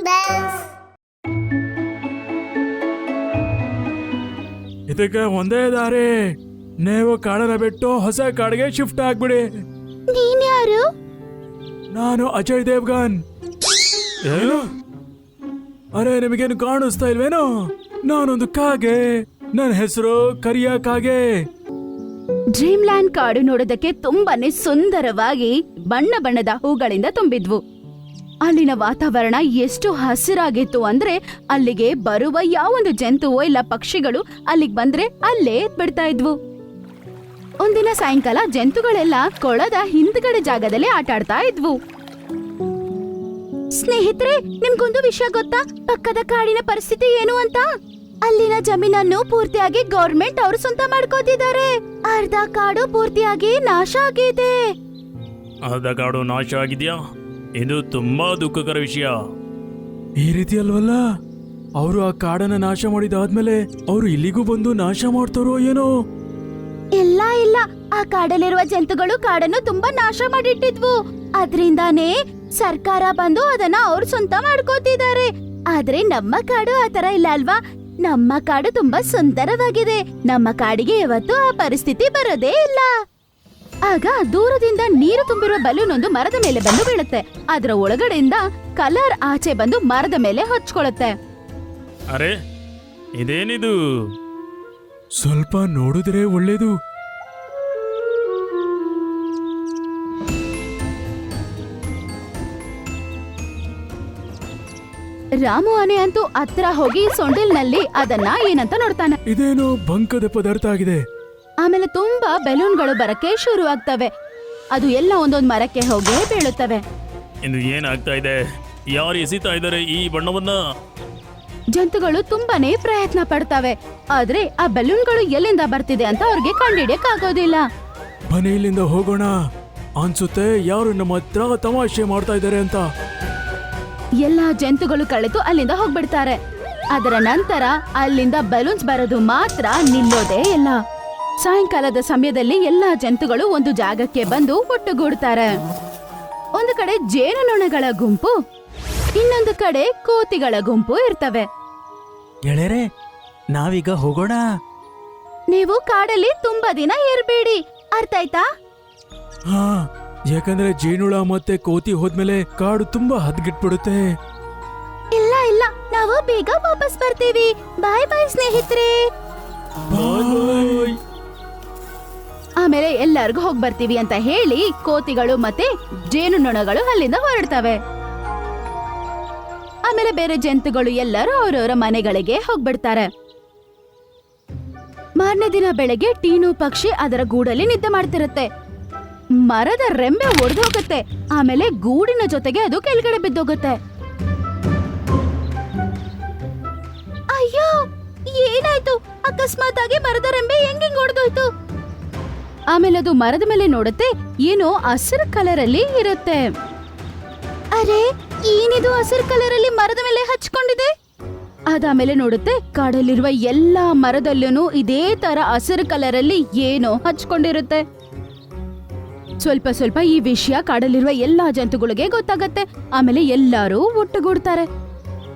bells. ಇದಕ್ಕೆ ಒಂದೇ ದಾರಿ. ನೀವು ಕಾಡನ್ನ ಬಿಟ್ಟು ಹೊಸ ಕಾಡಿಗೆ ಶಿಫ್ಟ್ ಆಗ್ಬಿಡಿ. ನೀನ್ ಯಾರು? ನಾನು ಅಜಯ್ ದೇವ್ಗನ್. ಏನು? ಅರೆ ನಿಮಗೇನು ಕಾಣಿಸ್ತಾ ಇಲ್ವೇನೋ? ನಾನೊಂದು ಕಾಗೆ. ನನ್ನ ಹೆಸರು ಕರಿಯ ಕಾಗೆ. ಡ್ರೀಮ್ ಲ್ಯಾಂಡ್ ಕಾಡು ನೋಡೋದಕ್ಕೆ ತುಂಬಾನೇ ಸುಂದರವಾಗಿ ಬಣ್ಣ ಬಣ್ಣದ ಹೂಗಳಿಂದ ತುಂಬಿದ್ವು. ಅಲ್ಲಿನ ವಾತಾವರಣ ಎಷ್ಟು ಹಸಿರಾಗಿತ್ತು ಅಂದ್ರೆ ಅಲ್ಲಿಗೆ ಬರುವ ಯಾವೊಂದು ಜಂತುವೋ ಇಲ್ಲ ಪಕ್ಷಿಗಳು ಅಲ್ಲಿಗೆ ಬಂದ್ರೆ ಅಲ್ಲೇ ಬಿಡ್ತಾ ಇದ್ವು. ಒಂದಿನ ಸಾಯಂಕಾಲ ಜಂತುಗಳೆಲ್ಲ ಕೊಳದ ಹಿಂದ್ಗಡೆ ಜಾಗದಲ್ಲಿ ಆಟ ಆಡ್ತಾ ಇದ್ವು. ಸ್ನೇಹಿತರೆ, ನಿಮ್ಗೊಂದು ವಿಷಯ ಗೊತ್ತಾ? ಪಕ್ಕದ ಕಾಡಿನ ಪರಿಸ್ಥಿತಿ ಏನು ಅಂತ? ಅಲ್ಲಿನ ಜಮೀನನ್ನು ಪೂರ್ತಿಯಾಗಿ ಗೌರ್ಮೆಂಟ್ ಅವರು ಸ್ವಂತ ಮಾಡ್ಕೋತಿದ್ದಾರೆ. ಅರ್ಧ ಕಾಡು ಪೂರ್ತಿಯಾಗಿ ನಾಶ ಆಗಿದೆ. ಅರ್ಧ ಕಾಡು ನಾಶ ಆಗಿದ್ಯಾ? ಇದು ತುಂಬಾ ದುಃಖಕರ ವಿಷಯ. ಈ ರೀತಿ ಅಲ್ವಲ್ಲ? ಅವರು ಆ ಕಾಡನ್ನ ನಾಶ ಮಾಡಿದಾದ್ಮೇಲೆ ಅವರು ಇಲ್ಲಿಗೂ ಬಂದು ನಾಶ ಮಾಡ್ತಾರೋ ಏನೋ? ಇಲ್ಲ ಇಲ್ಲ. ಆ ಕಾಡಲ್ಲಿರುವ ಜಂತುಗಳು ಕಾಡನ್ನು ತುಂಬಾ ನಾಶ ಮಾಡಿಟ್ಟಿದ್ವು. ಅದ್ರಿಂದಾನೇ ಸರ್ಕಾರ ಬಂದು ಅದನ್ನ ಅವ್ರು ಸ್ವಂತ ಮಾಡ್ಕೋತಿದ್ದಾರೆ. ಆದ್ರೆ ನಮ್ಮ ಕಾಡು ಆತರ ಇಲ್ಲ ಅಲ್ವಾ? ನಮ್ಮ ಕಾಡು ತುಂಬಾ ಸುಂದರವಾಗಿದೆ. ನಮ್ಮ ಕಾಡಿಗೆ ಇವತ್ತು ಆ ಪರಿಸ್ಥಿತಿ ಬರೋದೇ ಇಲ್ಲ. ಆಗ ದೂರದಿಂದ ನೀರು ತುಂಬಿರುವ ಬಲೂನ್ ಒಂದು ಮರದ ಮೇಲೆ ಬಂದು ಬೀಳುತ್ತೆ. ಅದರ ಒಳಗಡೆಯಿಂದ ಕಲರ್ ಆಚೆ ಬಂದು ಮರದ ಮೇಲೆ ಹಚ್ಕೊಳ್ಳುತ್ತೆ. ಅರೆ ಇದೇನಿದು? ಸ್ವಲ್ಪ ನೋಡಿದ್ರೆ ಒಳ್ಳೇದು. ರಾಮು ಆನೆ ಅಂತೂ ಹತ್ರ ಹೋಗಿ ಸೊಂಡಿಲ್ನಲ್ಲಿ ಅದನ್ನ ಏನಂತ ನೋಡ್ತಾನೆ. ಇದೇನು ಬಂಕದ ಪದಾರ್ಥ ಆಗಿದೆ. ಆಮೇಲೆ ತುಂಬಾ ಬೆಲೂನ್ಗಳು ಬರಕ್ಕೆ ಶುರು ಆಗ್ತವೆ ಅದು ಎಲ್ಲ ಒಂದೊಂದು ಮರಕ್ಕೆ ಹೋಗಿ ಬೀಳುತ್ತವೆ. ಇದು ಏನಾಗ್ತಾ ಇದೆ? ಯಾರು ಎಸಿತಾ ಇದ್ದಾರೆ ಈ ಬಣ್ಣವನ್ನ? ಜಂತುಗಳು ತುಂಬಾನೇ ಪ್ರಯತ್ನ ಪಡ್ತವೆ. ಆದ್ರೆ ಆ ಬೆಲೂನ್ಗಳು ಎಲ್ಲಿಂದ ಬರ್ತಿದೆ ಅಂತ ಅವ್ರಿಗೆ ಕಂಡಿಡಿಯಕ್ ಆಗೋದಿಲ್ಲ ಮನೆಯಲ್ಲಿಂದ ಇಲ್ಲಿಂದ ಹೋಗೋಣ. ಅನ್ಸುತ್ತೆ ಯಾರು ನಮ್ಮ ಹತ್ರ ತಮಾಷೆ ಮಾಡ್ತಾ ಇದ್ದಾರೆ ಅಂತ. ಎಲ್ಲಾ ಜಂತುಗಳು ಕಳೆದು ಅಲ್ಲಿಂದ ಹೋಗ್ಬಿಡ್ತಾರೆ. ಅದರ ನಂತರ ಅಲ್ಲಿಂದ ಬಲೂನ್ಸ್ ಬರೋದು ಮಾತ್ರ ನಿಲ್ಲೋದೇ ಇಲ್ಲ. ಸಾಯಂಕಾಲದ ಸಮಯದಲ್ಲಿ ಎಲ್ಲಾ ಜಂತುಗಳು ಒಂದು ಜಾಗಕ್ಕೆ ಬಂದು ಒಟ್ಟುಗೂಡ್ತಾರೆ. ಒಂದು ಕಡೆ ಜೇನುನೊಣಗಳ ಗುಂಪು ಇನ್ನೊಂದು ಕಡೆ ಕೋತಿಗಳ ಗುಂಪು ಇರ್ತವೆ. ಗೆಳೆಯರೆ ನಾವೀಗ ಹೋಗೋಣ. ನೀವು ಕಾಡಲ್ಲಿ ತುಂಬಾ ದಿನ ಇರ್ಬೇಡಿ ಅರ್ಥ ಆಯ್ತಾ? ಹಾ ಯಾಕಂದ್ರೆ ಜೇನುಳ ಮತ್ತೆ ಕೋತಿ ಹೋದ್ಮೇಲೆ ಕಾಡು ತುಂಬಾ ಹದ್ಗಿಟ್ಬಿಡುತ್ತೆ. ಇಲ್ಲ ಇಲ್ಲ ನಾವು ಬೇಗ ವಾಪಸ್ ಬರ್ತೀವಿ. ಬಾಯ್ ಬಾಯ್ ಸ್ನೇಹಿತರೆ. ಬಾಯ್. ಆಮೇಲೆ ಎಲ್ಲರಿಗೂ ಹೋಗಿ ಬರ್ತೀವಿ ಅಂತ ಹೇಳಿ ಕೋತಿಗಳು ಮತ್ತೆ ಜೇನುನೊಣಗಳು ಅಲ್ಲಿಂದ ಹೊರಡ್ತವೆ. ಆಮೇಲೆ ಬೇರೆ ಜಂತುಗಳು ಎಲ್ಲರೂ ಅವರವರ ಮನೆಗಳಿಗೆ ಹೋಗ್ಬಿಡ್ತಾರೆ ಮಾರನೇ ದಿನ ಬೆಳಗ್ಗೆ ಟೀನು ಪಕ್ಷಿ ಅದರ ಗೂಡಲ್ಲಿ ನಿದ್ದೆ ಮಾಡ್ತಿರುತ್ತೆ. ಮರದ ರೆಂಬೆ ಒಡೆದು ಹೋಗುತ್ತೆ. ಆಮೇಲೆ ಗೂಡಿನ ಜೊತೆಗೆ ಅದು ಕೆಳಗಡೆ ಬಿದ್ದೋಗುತ್ತೆ. ಅಯ್ಯೋ, ಏನಾಯ್ತು? ಅಕಸ್ಮಾತ್ ಆಗಿ ಮರದ ರೆಂಬೆ ಹೆಂಗೆ ಒಡೆದೋಯ್ತು? ಆಮೇಲೆ ಅದು ಮರದ ಮೇಲೆ ನೋಡುತ್ತೆ, ಏನೋ ಹಸಿರು ಕಲರ್ ಅಲ್ಲಿ ಇರುತ್ತೆ. ಅರೆ, ಏನಿದು ಹಸಿರು ಕಲರ್ ಅಲ್ಲಿ ಮರದ ಮೇಲೆ ಹಚ್ಕೊಂಡಿದೆ? ಅದಾಮೇಲೆ ನೋಡುತ್ತೆ, ಕಾಡಲ್ಲಿರುವ ಎಲ್ಲಾ ಮರದಲ್ಲೂ ಇದೇ ತರ ಹಸಿರು ಕಲರ್ ಅಲ್ಲಿ ಏನೋ ಹಚ್ಕೊಂಡಿರುತ್ತೆ. ಸ್ವಲ್ಪ ಸ್ವಲ್ಪ ಈ ವಿಷಯ ಕಾಡಲ್ಲಿರುವ ಎಲ್ಲಾ ಜಂತುಗಳಿಗೆ ಗೊತ್ತಾಗತ್ತೆ. ಆಮೇಲೆ ಎಲ್ಲರೂ ಒಟ್ಟುಗೂಡ್ತಾರೆ.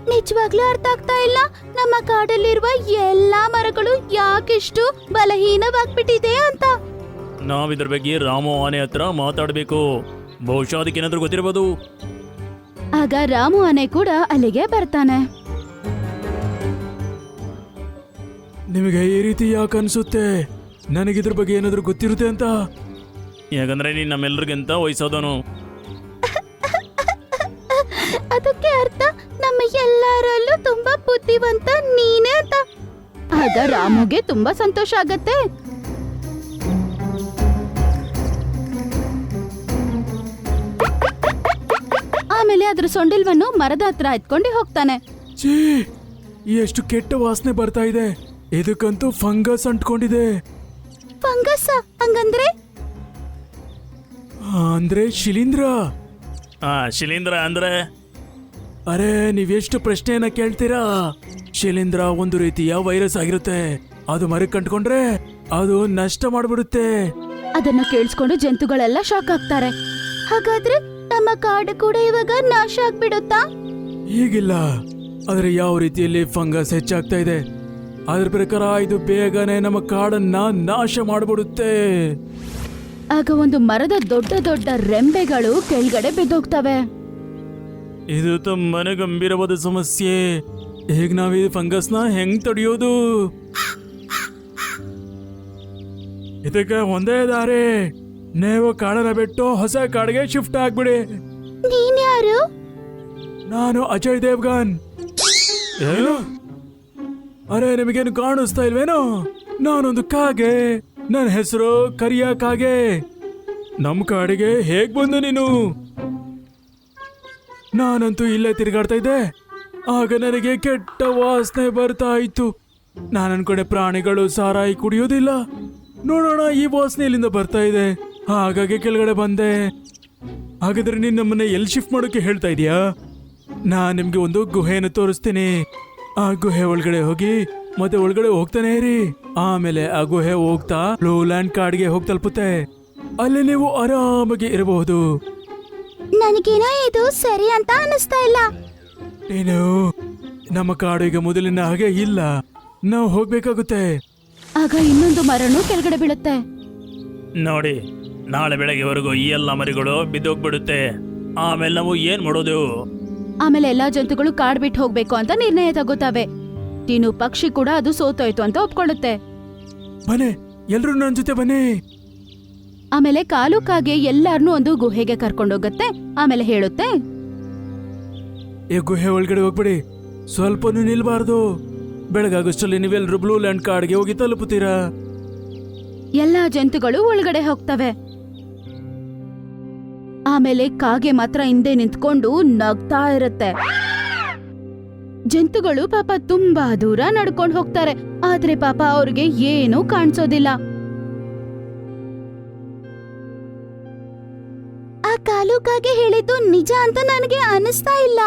ನಿಜವಾಗ್ಲೂ ಅರ್ಥ ಆಗ್ತಾ ಇಲ್ಲ. ನಮ್ಮ ಕಾಡಲ್ಲಿರುವ ಎಲ್ಲಾ ಮರಗಳು ಯಾಕಿಷ್ಟು ಬಲಹೀನವಾಗ್ಬಿಟ್ಟಿದೆ ಅಂತ. ನಾವ್ ಇದ್ರ ಬಗ್ಗೆ ರಾಮು ಆನೆ ಹತ್ರ ಮಾತಾಡಬೇಕು. ಬಹುಶಃ ಅದಕ್ಕೆ ಏನಾದ್ರೂ ಗೊತ್ತಿರ್ಬೋದು. ಆಗ ರಾಮು ಆನೆ ಕೂಡ ಅಲ್ಲಿಗೆ ಬರ್ತಾನೆ. ನಿಮಗೆ ಈ ರೀತಿ ಯಾಕೆ ಅನ್ಸುತ್ತೆ? ಇದ್ರ ಬಗ್ಗೆ ಏನಾದರೂ ಗೊತ್ತಿರುತ್ತೆ ಅಂತ? ಯಾಕಂದ್ರೆ ನೀನ್ ನಮ್ಮೆಲ್ಲರಿಗಿಂತ ವಯಸ್ಸಾದವನು. ಅದಕ್ಕೆ ಅರ್ಥ ನಮ್ಮ ಎಲ್ಲರಲ್ಲೂ ತುಂಬಾ ಬುದ್ಧಿವಂತ ನೀನೇ ಅಂತ. ಆಗ ರಾಮುಗೆ ತುಂಬಾ ಸಂತೋಷ ಆಗತ್ತೆ. ಅದ್ರ ಸೊಂಡಿಲ್ವನ್ನು ಮರದ ಹತ್ರ ಎತ್ಕೊಂಡು ಹೋಗ್ತಾನೆ. ಛೀ ಎಷ್ಟು ಕೆಟ್ಟ ವಾಸನೆ ಬರ್ತಾ ಇದೆ. ಇದಕ್ಕಂತೂ ಫಂಗಸ್ ಅಂಟ್ಕೊಂಡಿದೆ. ಫಂಗಸ್? ಹಂಗಂದ್ರೆ? ಆ, ಅಂದ್ರೆ ಶಿಲೀಂಧ್ರ? ಆ ಶಿಲೀಂಧ್ರ ಅಂದ್ರೆ? ಅರೆ ನೀವೆಷ್ಟು ಪ್ರಶ್ನೆಯನ್ನ ಕೇಳ್ತೀರಾ? ಶಿಲೀಂಧ್ರ ಒಂದು ರೀತಿಯ ವೈರಸ್ ಆಗಿರುತ್ತೆ. ಅದು ಮರಕ್ಕೆ ಕಂಡ್ಕೊಂಡ್ರೆ ಅದು ನಷ್ಟ ಮಾಡ್ಬಿಡುತ್ತೆ. ಅದನ್ನ ಕೇಳಿಸ್ಕೊಂಡು ಜಂತುಗಳೆಲ್ಲ ಶಾಕ್ ಆಗ್ತಾರೆ. ಹಾಗಾದ್ರೆ ನಮ್ಮ ಕಾಡು ಕೂಡ ಇವಾಗ ನಾಶ ಆಗ್ಬಿಡುತ್ತಾ? ಈಗಿಲ್ಲ. ಆದ್ರೆ ಯಾವ ರೀತಿಯಲ್ಲಿ ಫಂಗಸ್ ಹೆಚ್ಚಾಗ್ತಾ ಇದೆ? ಅದ್ರ ಪ್ರಕಾರ ಇದು ಬೇಗನೆ ನಮ್ಮ ಕಾಡನ್ನ ನಾಶ ಮಾಡ್ಬಿಡುತ್ತೆ. ಆಗ ಒಂದು ಮರದ ದೊಡ್ಡ ದೊಡ್ಡ ರೆಂಬೆಗಳು ಕೆಳಗಡೆ ಬಿದ್ದೋಗ್ತವೆ. ಇದು ತುಂಬಾನೇ ಗಂಭೀರವಾದ ಸಮಸ್ಯೆ. ಈಗ ನಾವು ಈ ಫಂಗಸ್ನ ಹೆಂಗ್ ತಡೆಯೋದು? ಇದಕ್ಕೆ ಒಂದೇ ದಾರಿ. ನೀವು ಕಾಡನ್ನ ಬಿಟ್ಟು ಹೊಸ ಕಾಡಿಗೆ ಶಿಫ್ಟ್ ಆಗ್ಬಿಡಿ. ನೀನ್ ಯಾರು? ನಾನು ಅಜಯ್ ದೇವ್ಗನ್. ಏನು? ಅರೆ ನಿಮಗೇನು ಕಾಣಿಸ್ತಾ ಇಲ್ವೇನೋ? ನಾನೊಂದು ಕಾಗೆ. ನನ್ನ ಹೆಸರು ಕರಿಯ ಕಾಗೆ. ನಮ್ ಕಾಡಿಗೆ ಹೇಗ್ ಬಂದು ನೀನು? ನಾನಂತೂ ಇಲ್ಲೇ ತಿರುಗಾಡ್ತಾ ಇದ್ದೆ. ಆಗ ನನಗೆ ಕೆಟ್ಟ ವಾಸನೆ ಬರ್ತಾ ಇತ್ತು. ನಾನು ಅನ್ಕೊಂಡೆ ಪ್ರಾಣಿಗಳು ಸಾರಾಯಿ ಕುಡಿಯೋದಿಲ್ಲ. ನೋಡೋಣ ಈ ವಾಸನೆ ಇಲ್ಲಿಂದ ಬರ್ತಾ ಇದೆ. ಹಾಗಾಗಿ ಕೆಳಗಡೆ ಬಂದೆ. ಹಾಗಾದ್ರೆ ನೀನ್ ನಮ್ಮನ್ನ ಎಲ್ಲಿ ಶಿಫ್ಟ್ ಮಾಡೋಕೆ ಹೇಳ್ತಾ ಇದೀಯಾ? ನಾ ನಿಮ್ಗೆ ಒಂದು ಗುಹೆಯನ್ನು ತೋರಿಸ್ತೀನಿ. ಆ ಗುಹೆ ಒಳಗಡೆ ಹೋಗಿ ಮತ್ತೆ ಒಳಗಡೆ ಹೋಗ್ತಾನೆ ಇರಿ. ಆಮೇಲೆ ಆ ಗುಹೆ ಹೋಗ್ತಾ ಲೋಲ್ಯಾಂಡ್ ಕಾಡ್ಗೆ ಹೋಗಿ ತಲುಪುತ್ತೆ. ಅಲ್ಲಿ ನೀವು ಆರಾಮಾಗಿ ಇರಬಹುದು. ನನಗೇನೋ ಇದು ಸರಿ ಅಂತ ಅನಿಸ್ತಾ ಇಲ್ಲ. ಏನು? ನಮ್ಮ ಕಾಡು ಈಗ ಮೊದಲಿನ ಹಾಗೆ ಇಲ್ಲ. ನಾವು ಹೋಗ್ಬೇಕಾಗುತ್ತೆ. ಆಗ ಇನ್ನೊಂದು ಮರನು ಕೆಳಗಡೆ ಬೀಳುತ್ತೆ. ನೋಡಿ ನಾಳೆ ಬೆಳಗ್ಗೆವರೆಗೂ ಈ ಎಲ್ಲ ಮರಿಗಳು ಬಿದ್ದೋಗ್ಬಿಡುತ್ತೆ. ಆಮೇಲೆ ನಾವು ಏನ್ ಮಾಡೋದು? ಆಮೇಲೆ ಎಲ್ಲಾ ಜಂತುಗಳು ಕಾಡ್ ಬಿಟ್ಟು ಹೋಗ್ಬೇಕು ಅಂತ ನಿರ್ಣಯ ತಗೋತಾವೆ. ಟೀನು ಪಕ್ಷಿ ಕೂಡ ಅದು ಸೋತೋಯ್ತು ಅಂತ ಒಪ್ಕೊಳ್ಳುತ್ತೆ. ಬನ್ನಿ ಎಲ್ರೂ ನನ್ನ ಜೊತೆ ಬನ್ನಿ. ಆಮೇಲೆ ಕಾಲು ಕಾಗೆ ಎಲ್ಲಾರ್ನೂ ಒಂದು ಗುಹೆಗೆ ಕರ್ಕೊಂಡೋಗತ್ತೆ. ಆಮೇಲೆ ಹೇಳುತ್ತೆ. ಏ ಗುಹೆ ಒಳಗಡೆ ಹೋಗ್ಬಿಡಿ. ಸ್ವಲ್ಪನೂ ನಿಲ್ಬಾರ್ದು. ಬೆಳಗಾಗೋಷ್ಟರಲ್ಲಿ ನೀವೆಲ್ಲರೂ ಬ್ಲೂ ಲ್ಯಾಂಡ್ ಕಾಡ್ಗೆ ಹೋಗಿ ತಲುಪುತ್ತೀರಾ? ಎಲ್ಲಾ ಜಂತುಗಳು ಒಳಗಡೆ ಹೋಗ್ತವೆ. ಆಮೇಲೆ ಕಾಗೆ ಮಾತ್ರ ಹಿಂದೆ ನಿಂತ್ಕೊಂಡು ನಗ್ತಾ ಇರುತ್ತೆ. ಜಂತುಗಳು ಪಾಪ ತುಂಬಾ ದೂರ ನಡ್ಕೊಂಡು ಹೋಗ್ತಾರೆ. ಆದ್ರೆ ಪಾಪ ಅವ್ರಿಗೆ ಏನೂ ಕಾಣಿಸೋದಿಲ್ಲ. ಆ ಕಾಲು ಕಾಗೆ ಹೇಳಿದ್ದು ನಿಜ ಅಂತ ನನಗೆ ಅನಿಸ್ತಾ ಇಲ್ಲ.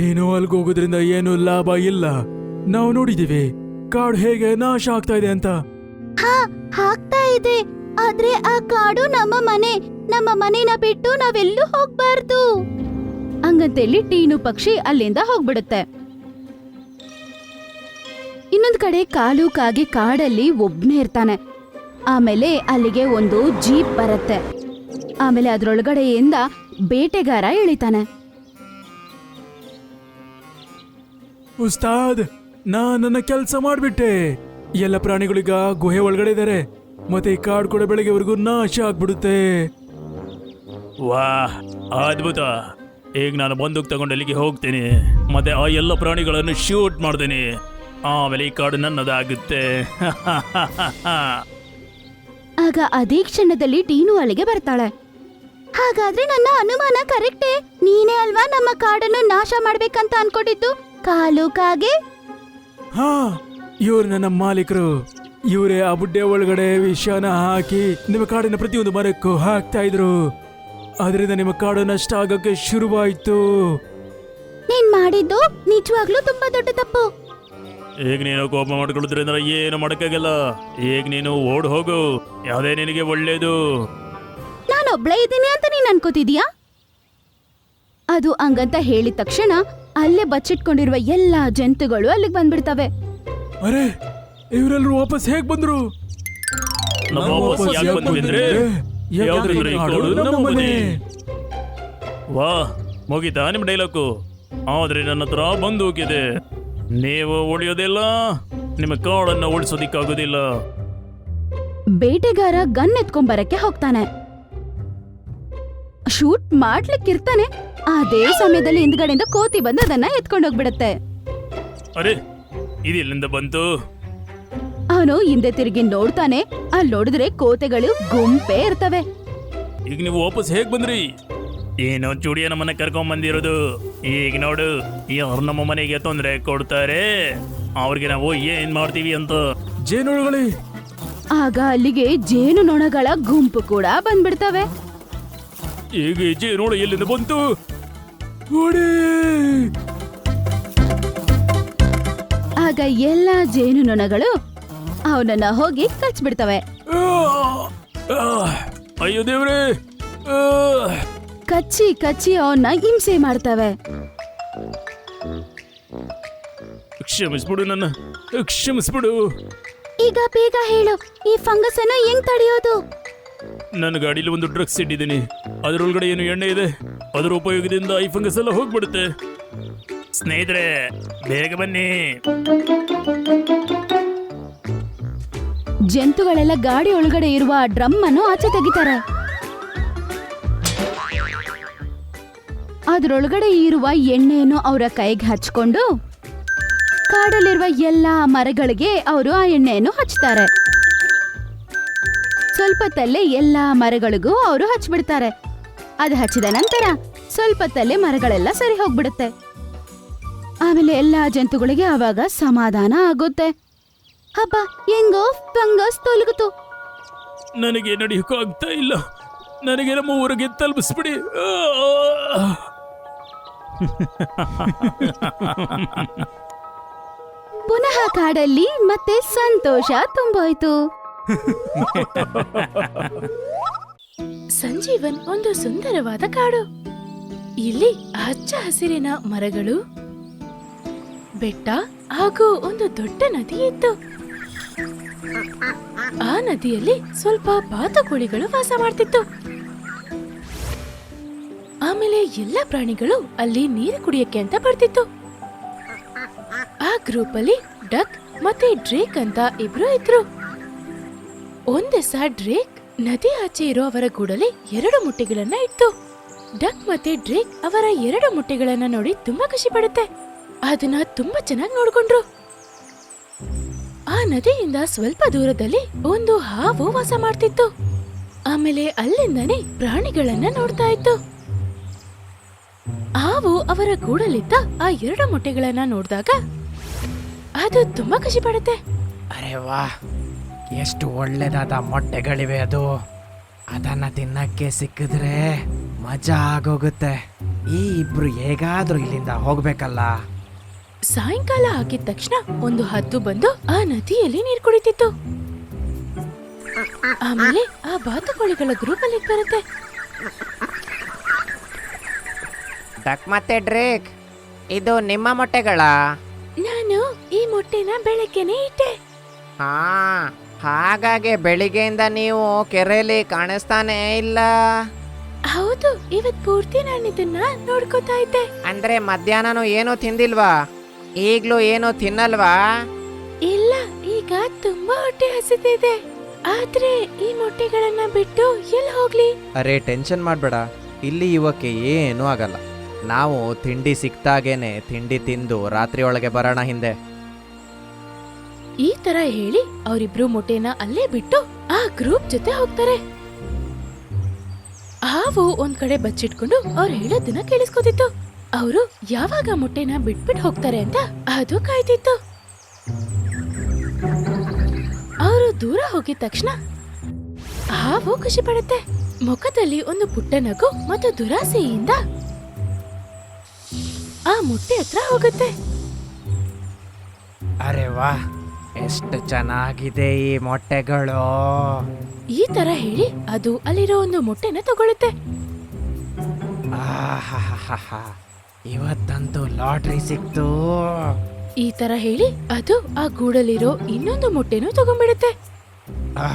ನೀನು ಅಲ್ಗ್ ಹೋಗೋದ್ರಿಂದ ಏನು ಲಾಭ ಇಲ್ಲ. ನಾವು ನೋಡಿದೀವಿ. ಕಾಡು ಹೇಗೆ ನಾಶ ಆಗ್ತಾ ಇದೆ ಅಂತ. ಹಾ ಆಗ್ತಾ ಇದೆ. ಆದ್ರೆ ಆ ಕಾಡು ನಮ್ಮ ಮನೆ. ನಮ್ಮ ಮನೆನ ಬಿಟ್ಟು ನಾವೆಲ್ಲೂ ಹೋಗ್ಬಾರ್ದು. ಹಂಗಂತೇಳಿ ಟೀನು ಪಕ್ಷಿ ಅಲ್ಲಿಂದ ಹೋಗ್ಬಿಡುತ್ತೆ. ಇನ್ನೊಂದ್ ಕಡೆ ಕಾಲು ಕಾಗಿ ಕಾಡಲ್ಲಿ ಒಬ್ನೇ ಇರ್ತಾನೆ. ಆಮೇಲೆ ಅಲ್ಲಿಗೆ ಒಂದು ಜೀಪ್ ಬರುತ್ತೆ. ಆಮೇಲೆ ಅದ್ರೊಳಗಡೆಯಿಂದ ಬೇಟೆಗಾರ ಇಳಿತಾನೆ. ಉಸ್ತಾದ್ ನಾ ನನ್ನ ಕೆಲಸ ಮಾಡ್ಬಿಟ್ಟೆ. ಎಲ್ಲ ಪ್ರಾಣಿಗಳಿಗ ಗುಹೆ ಒಳಗಡೆ ಇದಾರೆ. ಮತ್ತೆ ಈ ಕಾಡು ಕೂಡ ಬೆಳಗ್ಗೆವರೆಗೂ ನಾಶ ಆಗ್ಬಿಡುತ್ತೆ. ವಾಹ್ ಅದ್ಭುತ. ಈಗ ನಾನು ಬಂದೂಕ್ ತಗೊಂಡು ಅಲ್ಲಿಗೆ ಹೋಗ್ತೀನಿ. ಮತ್ತೆ ಆ ಎಲ್ಲ ಪ್ರಾಣಿಗಳನ್ನು ಶೂಟ್ ಮಾಡ್ತೀನಿ. ಆಮೇಲೆ ಈ ಕಾಡು ನನ್ನದಾಗುತ್ತೆ. ಆಗ ಅದೇ ಕ್ಷಣದಲ್ಲಿ ಟೀನು ಅಲ್ಲಿಗೆ ಬರ್ತಾಳೆ. ಹಾಗಾದ್ರೆ ನನ್ನ ಅನುಮಾನ ಕರೆಕ್ಟೇ? ನೀನೇ ಅಲ್ವಾ ನಮ್ಮ ಕಾಡನ್ನು ನಾಶ ಮಾಡ್ಬೇಕಂತ ಅನ್ಕೊಂಡಿದ್ದು? ಕಾಲು ಕಾಗೆ? ಹಾ ಇವ್ರು ನನ್ನ ಮಾಲೀಕರು. ಇವರೇ ಆ ಬುಡ್ಡೆ ಒಳಗಡೆ ವಿಷನ ಹಾಕಿ ನಿಮ್ಮ ಕಾಡಿನ ಪ್ರತಿಯೊಂದು ಮರಕ್ಕೂ ಹಾಕ್ತಾ ಇದ್ರು. ಅದರಿಂದ ನಿಮ್ಮ ಕಾಡು ನಷ್ಟ ಆಗಕ್ಕೆ ಶುರುವಾಯ್ತು. ನೀನ್ ಮಾಡಿದ್ದು ನಿಜವಾಗ್ಲೂ ತುಂಬಾ ದೊಡ್ಡ ತಪ್ಪು. ಈಗ ನೀನು ಕೋಪ ಮಾಡ್ಕೊಳ್ಳೋದ್ರಿಂದ ಏನು ಮಾಡಕ್ಕಾಗಲ್ಲ. ಈಗ ನೀನು ಓಡ್ ಹೋಗು. ಯಾವುದೇ ನಿನಗೆ ಒಳ್ಳೇದು. ನಾನೊಬ್ಳೇ ಇದ್ದೀನಿ ಅಂತ ನೀನ್ ಅನ್ಕೋತಿದ್ಯಾ? ಅದು ಹಂಗಂತ ಹೇಳಿದ ತಕ್ಷಣ ಅಲ್ಲೇ ಬಚ್ಚಿಟ್ಕೊಂಡಿರುವ ಎಲ್ಲಾ ಜಂತುಗಳು ಅಲ್ಲಿಗೆ ಬಂದ್ಬಿಡ್ತವೆ. ಅರೆ ಇವರೆಲ್ಲರೂ ವಾಪಸ್ ಹೇಗ್ ಬಂದ್ರು? ವಾಪಸ್ ಯಾಕ್ ಬಂದ್ವಿ ಅಂದ್ರೆ, ಯಾವ್ದ್ರಿಂದ ಈ ಕಾಡು ನಮ್ಮ ಮನೆ. ವಾ ಮುಗಿತಾ ನಿಮ್ ಡೈಲಾಗು ಆದ್ರೆ ನನ್ನ ಹತ್ರ ಬಂದೂಕಿದೆ ನೀವು ಉಳಿಯೋದಿಲ್ಲ ನಿಮ್ಮ ಕಾಡನ್ನ ಉಳಿಸೋದಿಕ್ಕಾಗೋದಿಲ್ಲ. ಬೇಟೆಗಾರ ಗನ್ ಎತ್ಕೊಂಬರಕ್ಕೆ ಹೋಗ್ತಾನೆ. ಶೂಟ್ ಮಾಡ್ಲಿಕ್ಕಿರ್ತಾನೆ. ಅದೇ ಸಮಯದಲ್ಲಿ ಹಿಂದ್ಗಡೆಯಿಂದ ಕೋತಿ ಬಂದು ಅದನ್ನ ಎತ್ಕೊಂಡೋಗ್ಬಿಡತ್ತೆ. ಅರೆ ಇದು ಎಲ್ಲಿಂದ ಬಂತು? ಅವನು ಹಿಂದೆ ತಿರುಗಿ ನೋಡ್ತಾನೆ ಅಲ್ಲಿ ನೋಡಿದ್ರೆ ಕೋತೆಗಳು ಗುಂಪೇ ಇರ್ತವೆ. ಈಗ ನೀವು ವಾಪಸ್ ಹೇಗ್ ಬಂದ್ರಿ? ಏನೋ ಚೂಡಿಯ ನಮ್ಮನ್ನ ಕರ್ಕೊಂಡ್ ಬಂದಿರೋದು? ಈಗ ನೋಡು ಯಾರು ನಮ್ಮ ಮನೆಗೆ ತೊಂದರೆ ಕೊಡ್ತಾರೆ? ಅವ್ರಿಗೆ ನಾವು ಏನ್ ಮಾಡ್ತೀವಿ ಅಂತ. ಜೇನುಳುಗಳಿ ಆಗ ಅಲ್ಲಿಗೆ ಜೇನು ನೊಣಗಳ ಗುಂಪು ಕೂಡ ಬಂದ್ಬಿಡ್ತವೆ. ಈಗ ಈ ಜೇನುಳು ಎಲ್ಲಿಂದ ಬಂತು? ಓಡಿ ಆಗ ಎಲ್ಲಾ ಜೇನು ನೊಣಗಳು ಅವನನ್ನ ಹೋಗಿ ಕಚ್ಬಿಡ್ತವೆ! ಅಯ್ಯೋ ದೇವ್ರೆ! ಕಚ್ಚಿ ಕಚ್ಚಿ ಅವನ್ನ ಹಿಂಸೆ ಮಾಡ್ತವೆ. ಕ್ಷಮಿಸ್ಬಿಡು ನನ್ನ ಕ್ಷಮಿಸ್ಬಿಡು. ಈಗ ಬೇಗ ಹೇಳು ಈ ಫಂಗಸ್ ಅನ್ನ ಹೆಂಗ್ ತಡೆಯೋದು? ನನ್ನ ಗಾಡಿಲಿ ಒಂದು ಡ್ರಗ್ಸ್ ಇಟ್ಟಿದ್ದೀನಿ ಅದರೊಳಗಡೆ ಏನು ಎಣ್ಣೆ ಇದೆ? ಅದರ ಉಪಯೋಗದಿಂದ ಈ ಫಂಗಸ್ ಎಲ್ಲ ಹೋಗ್ಬಿಡುತ್ತೆ. ಸ್ನೇಹಿತರೆ ಬೇಗ ಬನ್ನಿ. ಜಂತುಗಳೆಲ್ಲ ಗಾಡಿ ಒಳಗಡೆ ಇರುವ ಡ್ರಮ್ ಅನ್ನು ಆಚೆ ತೆಗಿತಾರೆ. ಅದರೊಳಗಡೆ ಇರುವ ಎಣ್ಣೆಯನ್ನು ಅವರ ಕೈಗೆ ಹಚ್ಕೊಂಡು, ಕಾಡಲ್ಲಿರುವ ಎಲ್ಲಾ ಮರಗಳಿಗೆ ಅವರು ಆ ಎಣ್ಣೆಯನ್ನು ಹಚ್ತಾರೆ ಸ್ವಲ್ಪ ತಲ್ಲೇ ಎಲ್ಲಾ ಮರಗಳಿಗೂ ಅವರು ಹಚ್ಬಿಡ್ತಾರೆ ಅದು ಹಚ್ಚಿದ ನಂತರ ಸ್ವಲ್ಪ ತಲ್ಲೇ ಮರಗಳೆಲ್ಲ ಸರಿ ಹೋಗ್ಬಿಡುತ್ತೆ. ಆಮೇಲೆ ಎಲ್ಲಾ ಜಂತುಗಳಿಗೆ ಆವಾಗ ಸಮಾಧಾನ ಆಗುತ್ತೆ. ಹಬ್ಬ ಹೆಂಗೋ ಫಂಗಸ್ ತೊಲಗಿತು. ನನಗೆ ನಡೆಯೋಕ್ಕಾಗ್ತಾ ಇಲ್ಲ. ನನಗೆ ನಮ್ಮ ಊರಿಗೆ ತಲುಪಿಸ್ಬಿಡಿ! ಪುನಃ ಕಾಡಲ್ಲಿ ಮತ್ತೆ ಸಂತೋಷ ತುಂಬೋಯ್ತು. ಸಂಜೀವನ್ ಒಂದು ಸುಂದರವಾದ ಕಾಡು. ಇಲ್ಲಿ ಹಚ್ಚ ಹಸಿರಿನ ಮರಗಳು ಬೆಟ್ಟ ಹಾಗೂ ಒಂದು ದೊಡ್ಡ ನದಿ ಇತ್ತು. ಆ ನದಿಯಲ್ಲಿ ಸ್ವಲ್ಪ ಬಾತುಕೋಳಿಗಳು ವಾಸ ಮಾಡ್ತಿತ್ತು. ಆಮೇಲೆ ಎಲ್ಲ ಪ್ರಾಣಿಗಳು ಅಲ್ಲಿ ನೀರು ಕುಡಿಯಕ್ಕೆ ಅಂತ ಬರ್ತಿತ್ತು. ಆ ಗ್ರೂಪ್ ಅಲ್ಲಿ ಡಕ್ ಮತ್ತೆ ಡ್ರೇಕ್ ಅಂತ ಇಬ್ರು ಇದ್ರು. ಒಂದಿವಸ ಡ್ರೇಕ್ ನದಿ ಆಚೆ ಇರೋ ಅವರ ಗೂಡಲ್ಲಿ ಎರಡು ಮುಟ್ಟೆಗಳನ್ನ ಇತ್ತು ಡಕ್ ಮತ್ತೆ ಡ್ರೇಕ್ ಅವರ ಎರಡು ಮುಟ್ಟೆಗಳನ್ನ ನೋಡಿ ತುಂಬಾ ಖುಷಿ ಪಡುತ್ತೆ. ಅದನ್ನ ತುಂಬಾ ಚೆನ್ನಾಗಿ ನೋಡ್ಕೊಂಡ್ರು. ಆ ನದಿಯಿಂದ ಸ್ವಲ್ಪ ದೂರದಲ್ಲಿ ಒಂದು ಹಾವು ವಾಸ ಮಾಡ್ತಿತ್ತು. ಆಮೇಲೆ ಅಲ್ಲಿಂದನೇ ಪ್ರಾಣಿಗಳನ್ನ ನೋಡ್ತಾ ಇತ್ತು. ಹಾವು ಅವರ ಕೂಡಲಿದ್ದ ಆ ಎರಡು ಮೊಟ್ಟೆಗಳನ್ನ ನೋಡಿದಾಗ ಅದು ತುಂಬಾ ಖುಷಿ ಪಡುತ್ತೆ. ಅರೆ ವಾ, ಎಷ್ಟು ಒಳ್ಳೆದಾದ ಮೊಟ್ಟೆಗಳಿವೆ ಅದು. ಅದನ್ನ ತಿನ್ನಕ್ಕೆ ಸಿಕ್ಕಿದ್ರೆ ಮಜಾ ಆಗೋಗುತ್ತೆ. ಈ ಇಬ್ರು ಹೇಗಾದ್ರೂ ಇಲ್ಲಿಂದ ಹೋಗ್ಬೇಕಲ್ಲ? ಸಾಯಂಕಾಲ ಆಗಿದ ತಕ್ಷಣ ಒಂದು ಹದ್ದು ಬಂದು ಆ ನದಿಯಲ್ಲಿ ನೀರು ಕುಡಿತಿತ್ತು. ಆಮೇಲೆ ಆ ಬಾತುಕೋಳಿಗಳ ಗ್ರೂಪ್ ಅಲ್ಲಿ ಬರುತ್ತೆ. ಡಕ್ ಮತ್ತೆ ಡ್ರೇಕ್ ಇದು ನಿಮ್ಮ ಮೊಟ್ಟೆಗಳ? ನಾನು ಈ ಮೊಟ್ಟೆನ ಬೆಳಗ್ಗೆನೆ ಇಟ್ಟೆ. ಹಾ ಹಾಗಾಗಿ ಬೆಳಿಗ್ಗೆಯಿಂದ ನೀವು ಕೆರೆಯಲ್ಲಿ ಕಾಣಿಸ್ತಾನೇ ಇಲ್ಲ. ಹೌದು ಇವತ್ ಪೂರ್ತಿ ನಾನು ಇದನ್ನ ನೋಡ್ಕೋತಾ ಇದ್ದೆ. ಅಂದ್ರೆ ಮಧ್ಯಾಹ್ನನೂ ಏನು ತಿಂದಿಲ್ವಾ? ಈಗ್ಲೂ ಏನೋ ತಿನ್ನಲ್ವಾ? ಇಲ್ಲ ಈಗ ತುಂಬಾ ಹೊಟ್ಟೆ ಹಸಿತಿದೆ. ಆದ್ರೆ ಈ ಮೊಟ್ಟೆಗಳನ್ನ ಬಿಟ್ಟು ಎಲ್ಲಿ ಹೋಗ್ಲಿ? ಅರೆ ಟೆನ್ಷನ್ ಮಾಡಬೇಡ. ಇಲ್ಲಿ ಇವಕ್ಕೆ ಏನೂ ಆಗಲ್ಲ. ನಾವು ತಿಂಡಿ ಸಿಕ್ತಾಗೇನೆ ತಿಂಡಿ ತಿಂದು ರಾತ್ರಿ ಒಳಗೆ ಬರೋಣ ಹಿಂದೆ. ಈ ತರ ಹೇಳಿ ಅವರಿಬ್ರು ಮೊಟ್ಟೆನ ಅಲ್ಲೇ ಬಿಟ್ಟು ಆ ಗ್ರೂಪ್ ಜೊತೆ ಹೋಗ್ತಾರೆ. ಹಾವು ಒಂದ್ ಕಡೆ ಬಚ್ಚಿಟ್ಕೊಂಡು ಅವ್ರು ಹೇಳೋದನ್ನ ಕೇಳಿಸ್ಕೊತಿತ್ತು. ಅವರು ಯಾವಾಗ ಮೊಟ್ಟೆನ ಬಿಟ್ಬಿಟ್ಟು ಹೋಗ್ತಾರೆ ಅಂತ ಅದು ಕಾಯ್ತಿತ್ತು ಅವರು ದೂರ ಹೋಗಿದ ತಕ್ಷಣ ಹಾವು ಖುಷಿ ಪಡುತ್ತೆ. ಮುಖದಲ್ಲಿ ಒಂದು ಪುಟ್ಟ ನಗು ಮತ್ತು ದುರಾಸೆಯಿಂದ ಆ ಮೊಟ್ಟೆ ಹತ್ರ ಹೋಗುತ್ತೆ. ಅರೆ ವಾ ಎಷ್ಟು ಚೆನ್ನಾಗಿದೆ ಈ ಮೊಟ್ಟೆಗಳು. ಈ ತರ ಹೇಳಿ ಅದು ಅಲ್ಲಿರೋ ಒಂದು ಮೊಟ್ಟೆನ ತಗೊಳುತ್ತೆ. ಆಹಾಹಾಹಾ. ಇವತ್ತಂತೂ ಲಾಟ್ರಿ ಸಿಕ್ತು. ಈ ತರ ಹೇಳಿ ಅದು ಆ ಗೂಡಲ್ಲಿರೋ ಇನ್ನೊಂದು ಮೊಟ್ಟೆನೂ ತಗೊಂಡ್ಬಿಡುತ್ತೆ. ಆ,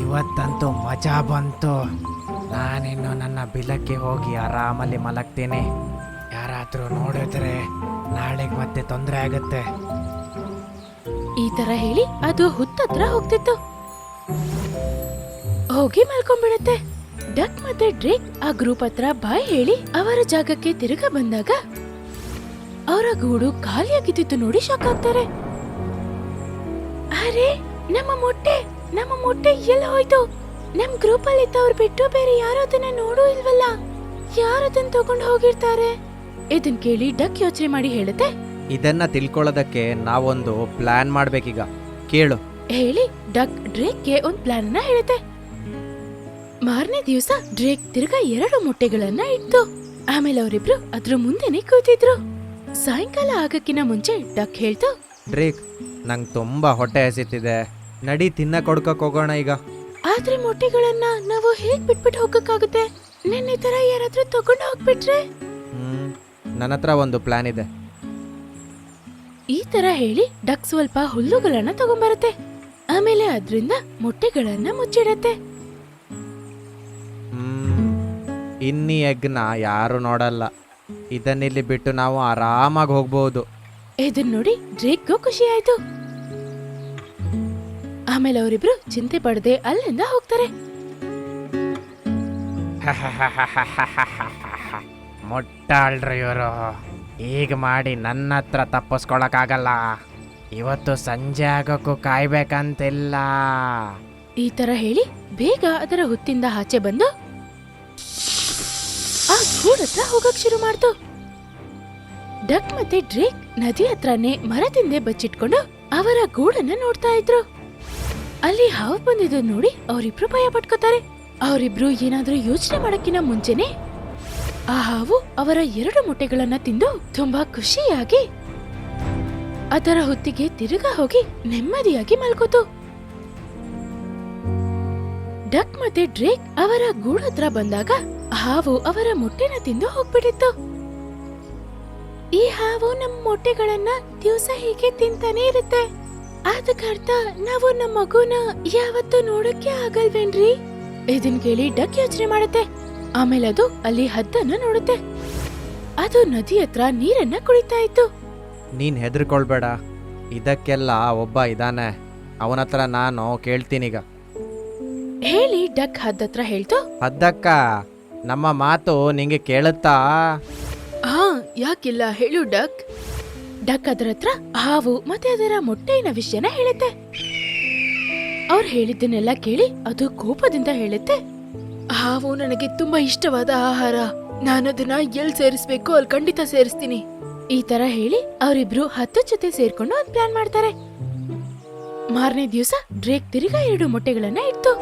ಇವತ್ತಂತೂ ಮಜಾ ಬಂತು. ನಾನಿನ್ನು ನನ್ನ ಬಿಲಕ್ಕೆ ಹೋಗಿ ಆರಾಮಲ್ಲಿ ಮಲಗ್ತೀನಿ. ಯಾರಾದ್ರೂ ನೋಡಿದ್ರೆ ನಾಳೆಗೆ ಮತ್ತೆ ತೊಂದರೆ ಆಗುತ್ತೆ. ಈ ತರ ಹೇಳಿ ಅದು ಹುತ್ತತ್ರ ಹೋಗ್ತಿತ್ತು. ಹೋಗಿ ಮಲ್ಕೊಂಡ್ಬಿಡತ್ತೆ. ಡಕ್ ಮತ್ತೆ ಡ್ರೇಕ್ ಆ ಗ್ರೂಪ್ ಹತ್ರ ಬಾಯ್ ಹೇಳಿ ಅವರ ಜಾಗಕ್ಕೆ ತಿರುಗ ಬಂದಾಗ ಅವರ ಗೂಡು ಖಾಲಿಯಾಗಿದ್ದಿತ್ತು ನೋಡಿ ಶಾಕ್ ಆಗ್ತಾರೆ. ಅರೆ ನಮ್ಮ ಮೊಟ್ಟೆ ನಮ್ಮ ಮೊಟ್ಟೆ ಎಲ್ಲ ಹೋಯ್ತು. ನಮ್ ಗ್ರೂಪ್ ಅಲ್ಲಿ ಇದ್ದವ್ರು ಬಿಟ್ಟು ಬೇರೆ ಯಾರು ಅದನ್ನ ನೋಡೂ ಇಲ್ವಲ್ಲ? ಯಾರು ಅದನ್ನ ತಗೊಂಡು ಹೋಗಿರ್ತಾರೆ? ಇದನ್ ಕೇಳಿ ಡಕ್ ಯೋಚನೆ ಮಾಡಿ ಹೇಳುತ್ತೆ. ಇದನ್ನ ತಿಳ್ಕೊಳ್ಳೋದಕ್ಕೆ ನಾವೊಂದು ಪ್ಲಾನ್ ಮಾಡ್ಬೇಕೀಗ. ಕೇಳು. ಹೇಳಿ ಡಕ್ ಡ್ರೇಕ್ಗೆ ಒಂದ್ ಪ್ಲಾನ್ ಅನ್ನ ಹೇಳುತ್ತೆ. ಮಾರನೇ ದಿವಸ ಡ್ರೇಕ್ ತಿರ್ಗಾ ಎರಡು ಮೊಟ್ಟೆಗಳನ್ನ ಇಟ್ಟು ಆಮೇಲೆ ಅವರಿಬ್ರು ಅದ್ರ ಮುಂದೆನೆ ಕೂತಿದ್ರು. ಸಾಯಂಕಾಲ ಆಗಕ್ಕಿನ ಮುಂಚೆ ಡಕ್ ಹೇಳ್ತು ಡ್ರೇಕ್ ನಂಗ್ ತುಂಬಾ ಹೊಟ್ಟೆ ಹಸಿತಿದೆ. ನಡಿ ತಿನ್ನ ಕೊಡ್ಕಕ್ ಹೋಗೋಣ ಈಗ. ಆದ್ರೆ ಮೊಟ್ಟೆಗಳನ್ನ ನಾವು ಹೇಗ್ ಬಿಟ್ಬಿಟ್ಟು ಹೋಗಕ್ಕಾಗುತ್ತೆ? ನಿನ್ನೆ ತರ ಯಾರಾದ್ರೂ ತಗೊಂಡು ಹೋಗ್ಬಿಟ್ರೆ? ಹ್ಮ್ ನನ್ನ ಹತ್ರ ಒಂದು ಪ್ಲಾನ್ ಇದೆ. ಈ ತರ ಹೇಳಿ ಡಕ್ ಸ್ವಲ್ಪ ಹುಲ್ಲುಗಳನ್ನ ತಗೊಂಬರುತ್ತೆ. ಆಮೇಲೆ ಅದ್ರಿಂದ ಮೊಟ್ಟೆಗಳನ್ನ ಮುಚ್ಚಿಡತ್ತೆ. ಇನ್ನಿ ಎಗ್ನ ಯಾರು ನೋಡಲ್ಲ. ಇದನ್ನಿಲ್ಲಿ ಬಿಟ್ಟು ನಾವು ಆರಾಮಾಗಿ ಹೋಗ್ಬೋದು. ಇದನ್ ನೋಡಿ ಡ್ರೇಕ್ಗೂ ಖುಷಿ ಆಯ್ತು. ಆಮೇಲೆ ಅವರಿಬ್ರು ಚಿಂತೆ ಪಡದೆ ಅಲ್ಲಿಂದ ಹೋಗ್ತಾರೆ. ಮೊಟ್ಟಾಳ್ರಿ ಇವರು. ಈಗ ಮಾಡಿ ನನ್ನ ಹತ್ರ ತಪ್ಪಿಸ್ಕೊಳಕ್ಕಾಗಲ್ಲ. ಇವತ್ತು ಸಂಜೆ ಆಗೋಕ್ಕೂ ಕಾಯ್ಬೇಕಂತಿಲ್ಲ. ಈ ತರ ಹೇಳಿ ಬೇಗ ಅದರ ಹುತ್ತಿಂದ ಆಚೆ ಬಂದು ಆ ಗೂಡ್ ಹತ್ರ ಹೋಗಕ್ ಶುರು ಮಾಡ್ತು. ಡಕ್ ಮತ್ತೆ ಡ್ರೇಕ್ ನದಿ ಹತ್ರನೇ ಮರದಿಂದೆ ಬಚ್ಚಿಟ್ಕೊಂಡು ಅವರ ಗೂಡನ್ನ ನೋಡ್ತಾ ಇದ್ರು. ಅಲ್ಲಿ ಹಾವು ಬಂದಿದ್ದು ನೋಡಿ ಅವರಿಬ್ರು ಭಯ ಪಟ್ಕೋತಾರೆ. ಅವರಿಬ್ರು ಏನಾದ್ರೂ ಯೋಚನೆ ಮಾಡಕ್ಕಿನ ಮುಂಚೆನೆ ಆ ಹಾವು ಅವರ ಎರಡು ಮೊಟ್ಟೆಗಳನ್ನ ತಿಂದು ತುಂಬಾ ಖುಷಿಯಾಗಿ ಅದರ ಹೊತ್ತಿಗೆ ತಿರುಗಾ ಹೋಗಿ ನೆಮ್ಮದಿಯಾಗಿ ಮಲ್ಕೋತು ಡಕ್ ಮತ್ತೆ ಡ್ರೇಕ್ ಅವರ ಗೂಡತ್ರ ಬಂದಾಗ ಹಾವು ಅವರ ಮೊಟ್ಟೆನ ತಿಂದು ಹೋಗ್ಬಿಟ್ಟಿತ್ತು. ಈ ಹಾವು ನಮ್ಮ ಮೊಟ್ಟೆಗಳನ್ನ ದಿವಸ ಹೀಗೆ ತಿಂತಾನೆ ಇರುತ್ತೆ. ಅದಕ್ಕರ್ಥ ನಾವು ನಮ್ಮ ಮಗುನ ಯಾವತ್ತೂ ನೋಡಕ್ಕೆ ಆಗಲ್ವೇನ್ರಿ? ಇದನ್ ಕೇಳಿ ಡಕ್ ಯೋಚನೆ ಮಾಡುತ್ತೆ. ಆಮೇಲೆ ಅದು ಅಲ್ಲಿ ಹದ್ದನ್ನ ನೋಡುತ್ತೆ. ಅದು ನದಿ ಹತ್ರ ನೀರನ್ನ ಕುಡಿತಾ ಇತ್ತು. ನೀನ್ ಹೆದರ್ಕೊಳ್ಬೇಡ. ಇದಕ್ಕೆಲ್ಲ ಒಬ್ಬ ಇದಾನೆ. ಅವನತ್ರ ನಾನು ನಾನು ಕೇಳ್ತೀನೀಗ. ಹೇಳಿ ಡಕ್ ಹದ್ದತ್ರ ಹೇಳ್ತು? ಹದ್ದಕ್ಕ ನಮ್ಮ ಮಾತು ನಿಂಗೆ ಕೇಳುತ್ತಾ? ಹಾ ಯಾಕಿಲ್ಲ ಹೇಳು ಡಕ್ ಡಕ್ ಅದರ ಹತ್ರ ಹಾವು ಮತ್ತೆ ಅದರ ಮೊಟ್ಟೆಯನ ವಿಷಯನ ಹೇಳುತ್ತೆ. ಅವ್ರು ಹೇಳಿದ್ದನ್ನೆಲ್ಲ ಕೇಳಿ ಅದು ಕೋಪದಿಂದ ಹೇಳುತ್ತೆ. ಹಾವು ನನಗೆ ತುಂಬಾ ಇಷ್ಟವಾದ ಆಹಾರ. ನಾನು ಅದನ್ನ ಎಲ್ ಸೇರಿಸ್ಬೇಕು ಅಲ್ಲಿ ಖಂಡಿತ ಸೇರಿಸ್ತೀನಿ. ಈ ತರ ಹೇಳಿ ಅವರಿಬ್ರು ಹತ್ತು ಜೊತೆ ಸೇರ್ಕೊಂಡು ಒಂದ್ ಪ್ಲಾನ್ ಮಾಡ್ತಾರೆ. ಮಾರನೇ ದಿವಸ ಡ್ರೇಕ್ ತಿರುಗಾ ಎರಡು ಮೊಟ್ಟೆಗಳನ್ನ ಇತ್ತು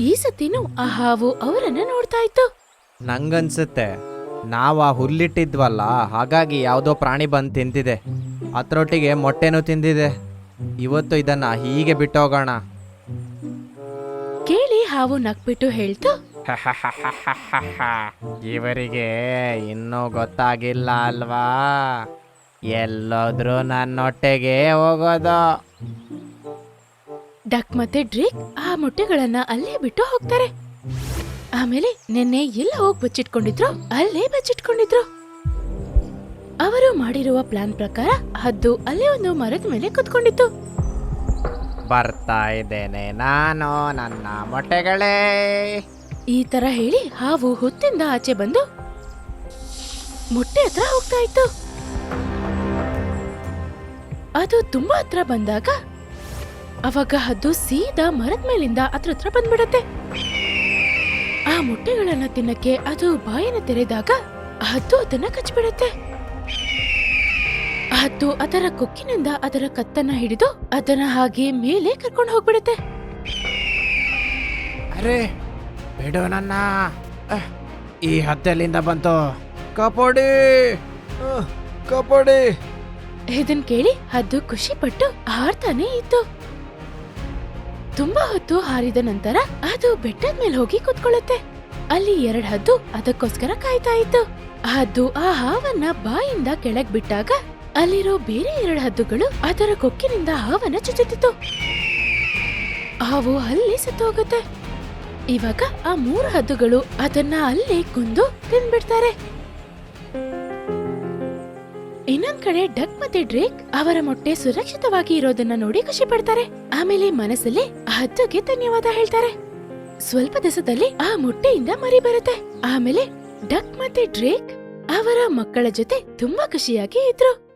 ಈ ಸತಿನು ಆ ಹಾವು ಅವರನ್ನ ನೋಡ್ತಾ ಇತ್ತು. ನಂಗನ್ಸುತ್ತೆ ನಾವು ಆ ಹುಲ್ಲಿಟ್ಟಿದ್ವಲ್ಲ ಹಾಗಾಗಿ ಯಾವುದೋ ಪ್ರಾಣಿ ಬಂದು ತಿಂತಿದೆ ಅದರೊಟ್ಟಿಗೆ ಮೊಟ್ಟೆನೂ ತಿಂದಿದೆ. ಇವತ್ತು ಇದನ್ನ ಹೀಗೆ ಬಿಟ್ಟೋಗೋಣ. ಕೇಳಿ ಹಾವು ನಕ್ಬಿಟ್ಟು ಹೇಳ್ತು ಇವರಿಗೆ ಇನ್ನೂ ಗೊತ್ತಾಗಿಲ್ಲ ಅಲ್ವಾ? ಎಲ್ಲೋದ್ರೂ ನನ್ನೊಟ್ಟೆಗೆ ಹೋಗೋದು. ಡಕ್ ಮತ್ತೆ ಡ್ರಿಕ್ ಆ ಮೊಟ್ಟೆಗಳನ್ನ ಅಲ್ಲೇ ಬಿಟ್ಟು ಹೋಗ್ತಾರೆ. ಆಮೇಲೆ ನಿನ್ನೆ ಎಲ್ಲ ಹೋಗಿ ಬಚ್ಚಿಟ್ಕೊಂಡಿದ್ರು ಅಲ್ಲೇ ಬಚ್ಚಿಟ್ಕೊಂಡಿದ್ರು. ಅವರು ಮಾಡಿರುವ ಪ್ಲಾನ್ ಪ್ರಕಾರ ಹದ್ದು ಅಲ್ಲೇ ಒಂದು ಮರದ ಮೇಲೆ ಕುತ್ಕೊಂಡಿತ್ತು. ಬರ್ತಾ ಇದ್ದೇನೆ ನಾನು ನನ್ನ ಮೊಟ್ಟೆಗಳೇ. ಈ ತರ ಹೇಳಿ ಹಾವು ಹುತ್ತಿಂದ ಆಚೆ ಬಂದು ಮೊಟ್ಟೆ ಹತ್ರ ಹೋಗ್ತಾ ಇತ್ತು. ಅದು ತುಂಬಾ ಹತ್ರ ಬಂದಾಗ ಅವಾಗ ಹದ್ದು ಸೀದಾ ಮರದ ಮೇಲಿಂದ ಅದ್ರ ಹತ್ರ ಬಂದ್ಬಿಡತ್ತೆ. ಆ ಮೊಟ್ಟೆಗಳನ್ನ ತಿನ್ನಕ್ಕೆ ಅದು ಬಾಯಿನ ತೆರೆದಾಗ ಹದ್ದು ಅದನ್ನ ಕಚ್ಚಿಬಿಡತ್ತೆ ಹದ್ದು ಅದರ ಕೊಕ್ಕಿನಿಂದ ಅದರ ಕತ್ತನ್ನ ಹಿಡಿದು ಅದನ್ನ ಹಾಗೆ ಮೇಲೆ ಕರ್ಕೊಂಡು ಹೋಗ್ಬಿಡತ್ತೆ. ಅರೆ ಬಿಡು ನನ್ನ. ಅಹ್, ಈ ಹತ್ತೆಲಿಂದ ಬಂತು? ಕಪೋಡಿ. ಅಹ್, ಕಪೋಡಿ. ಇದನ್ ಕೇಳಿ ಹದ್ದು ಖುಷಿ ಪಟ್ಟು ಹಾರ್ತಾನೆ ಇತ್ತು. ತುಂಬಾ ಹೊತ್ತು ಹಾರಿದ ನಂತರ ಅದು ಬೆಟ್ಟದ ಮೇಲೆ ಹೋಗಿ ಕುತ್ಕೊಳ್ಳುತ್ತೆ. ಅಲ್ಲಿ ಎರಡ್ ಹದ್ದು ಅದಕ್ಕೋಸ್ಕರ ಕಾಯ್ತಾ ಇತ್ತು. ಹದ್ದು ಆ ಹಾವನ್ನ ಬಾಯಿಂದ ಕೆಳಗ್ ಬಿಟ್ಟಾಗ ಅಲ್ಲಿರೋ ಬೇರೆ ಎರಡು ಹದ್ದುಗಳು ಅದರ ಕೊಕ್ಕಿನಿಂದ ಹಾವನ್ನ ಚುಚ್ಚುತ್ತಿತ್ತು. ಹಾವು ಅಲ್ಲಿ ಸತ್ತೋಗುತ್ತೆ. ಇವಾಗ ಆ ಮೂರು ಹದ್ದುಗಳು ಅದನ್ನ ಅಲ್ಲೇ ಕುಂದು ತಿಂದ್ಬಿಡ್ತಾರೆ ಇನ್ನೊಂದ್ ಕಡೆ ಡಕ್ ಮತ್ತೆ ಡ್ರೇಕ್ ಅವರ ಮೊಟ್ಟೆ ಸುರಕ್ಷಿತವಾಗಿ ಇರೋದನ್ನ ನೋಡಿ ಖುಷಿ ಪಡ್ತಾರೆ. ಆಮೇಲೆ ಮನಸ್ಸಲ್ಲಿ ಹದ್ದುಗೆ ಧನ್ಯವಾದ ಹೇಳ್ತಾರೆ. ಸ್ವಲ್ಪ ದಿವಸದಲ್ಲಿ ಆ ಮೊಟ್ಟೆಯಿಂದ ಮರಿ ಬರುತ್ತೆ. ಆಮೇಲೆ ಡಕ್ ಮತ್ತೆ ಡ್ರೇಕ್ ಅವರ ಮಕ್ಕಳ ಜೊತೆ ತುಂಬಾ ಖುಷಿಯಾಗಿ ಇದ್ರು.